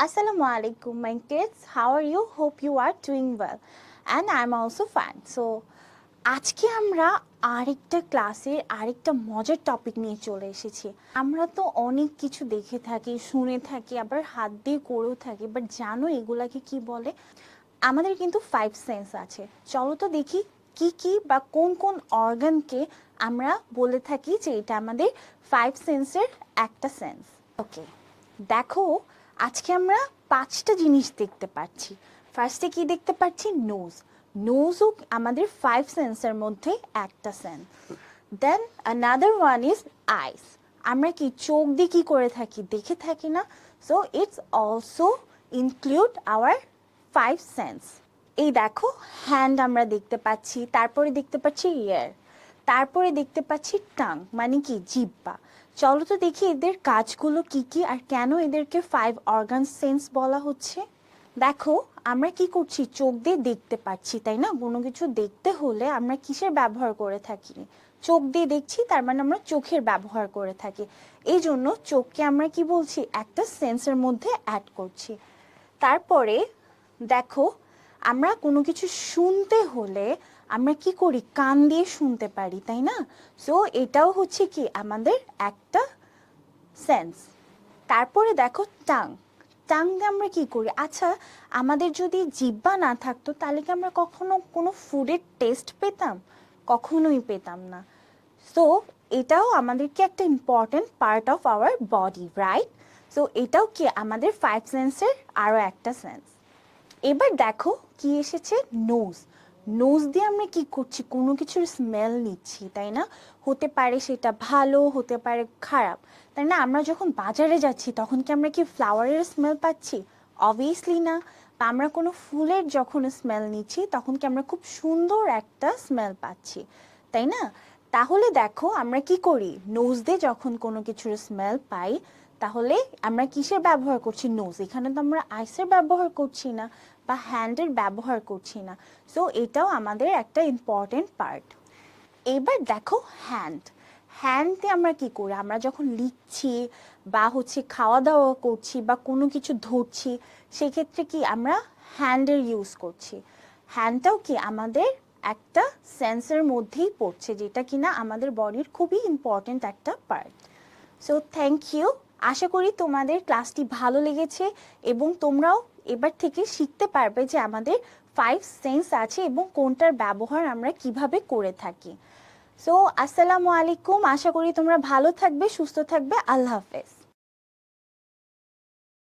Assalamu alaikum, my kids. How are you? Hope you are doing well. And I'm also fine. So, আজকে আমরা আরেকটা ক্লাসের আরেকটা মজার টপিক নিয়ে চলে এসেছি আমরা তো অনেক কিছু দেখে থাকি শুনে থাকি আবার হাত দিয়ে করেও থাকি বাট জানো এগুলাকে কি বলে আমাদের কিন্তু ফাইভ সেন্স আছে চলো তো দেখি কি কি বা কোন কোন অর্গানকে আমরা বলে থাকি যে এটা আমাদের ফাইভ সেন্সের একটা সেন্স ওকে দেখো আজকে আমরা পাঁচটা জিনিস দেখতে পাচ্ছি। ফার্স্টে কি দেখতে পাচ্ছি? নোজ নোজও আমাদের ফাইভ সেন্সের মধ্যে একটা sense then another one is eyes আমরা কি চোখ দিয়ে কি করে থাকি দেখে থাকি না? So it's also include our five sense এই দেখো হ্যান্ড আমরা দেখতে পাচ্ছি, তারপরে দেখতে পাচ্ছি ইয়ার তারপরে দেখতে পাচ্ছি টাং মানে কি জিব্বা চলো তো দেখি এদের কাজগুলো কি কি আর কেন এদেরকে ফাইভ অর্গান সেন্স বলা হচ্ছে। দেখো, আমরা কি করছি? চোখ দিয়ে দেখতে পাচ্ছি, তাই না? কোনো কিছু দেখতে হলে আমরা কিসের ব্যবহার করে থাকি? চোখ দিয়ে দেখছি, তার মানে আমরা চোখের ব্যবহার করে থাকি। এই জন্য চোখকে আমরা কি বলছি? একটা সেন্সের মধ্যে অ্যাড করছি। তারপরে দেখো, আমরা কোনো কিছু শুনতে হলে আমরা কি করি? কান দিয়ে শুনতে পারি, তাই না? সো এটাও হচ্ছে কি? আমাদের একটা সেন্স তারপরে দেখো টাং টাং দিয়ে আমরা কি করি? আচ্ছা আমাদের যদি জিব্বা না থাকতো, তাহলে কি আমরা কখনো কোনো ফুডের টেস্ট পেতাম? কখনোই পেতাম না। সো এটাও আমাদেরকে একটা important part of our body right so এটাও কি? আমাদের ফাইভ সেন্সের আরও একটা সেন্স এবার দেখো কি এসেছে? নোজ নোজ দিয়ে আমরা কি করছি? কোনো কিছুর স্মেল নিচ্ছি, তাই না? হতে পারে সেটা ভালো, হতে পারে খারাপ। তাই না? আমরা যখন বাজারে যাচ্ছি, তখন কি আমরা কি ফ্লাওয়ারের স্মেল পাচ্ছি? অবভিয়াসলি না। আমরা কোনো ফুলের যখন স্মেল নিচ্ছি, তখন কি আমরা খুব সুন্দর একটা স্মেল পাচ্ছি, তাই না? তাহলে দেখো, আমরা কি করি? নোজ দিয়ে যখন কোনো কিছুর স্মেল পাই, তাহলে আমরা কিসের ব্যবহার করছি? নোজ এখানে তো আমরা আইসের ব্যবহার করছি না। বা হ্যান্ডের ব্যবহার করছি না। সো এটাও আমাদের একটা ইম্পর্টেন্ট পার্ট এবার দেখো হ্যান্ড হ্যান্ড আমরা কি করি? আমরা যখন লিখছি বা হচ্ছে খাওয়া দাওয়া করছি বা কোনো কিছু ধরছি, সেক্ষেত্রে কি আমরা হ্যান্ডের ইউজ করছি। হ্যান্ডটাও কি আমাদের একটা সেন্সের মধ্যেই পড়ছে, যেটা কিনা আমাদের বডির খুবই ইম্পর্টেন্ট একটা পার্ট সো থ্যাংক ইউ আশা করি তোমাদের ক্লাসটি ভালো লেগেছে এবং তোমরাও এবার থেকে শিখতে পারবে যে আমাদের ফাইভ সেন্স আছে এবং কোনটার ব্যবহার আমরা কীভাবে করে থাকি। সো আসসালামু আলাইকুম। আশা করি তোমরা ভালো থাকবে, সুস্থ থাকবে। আল্লাহ হাফেজ।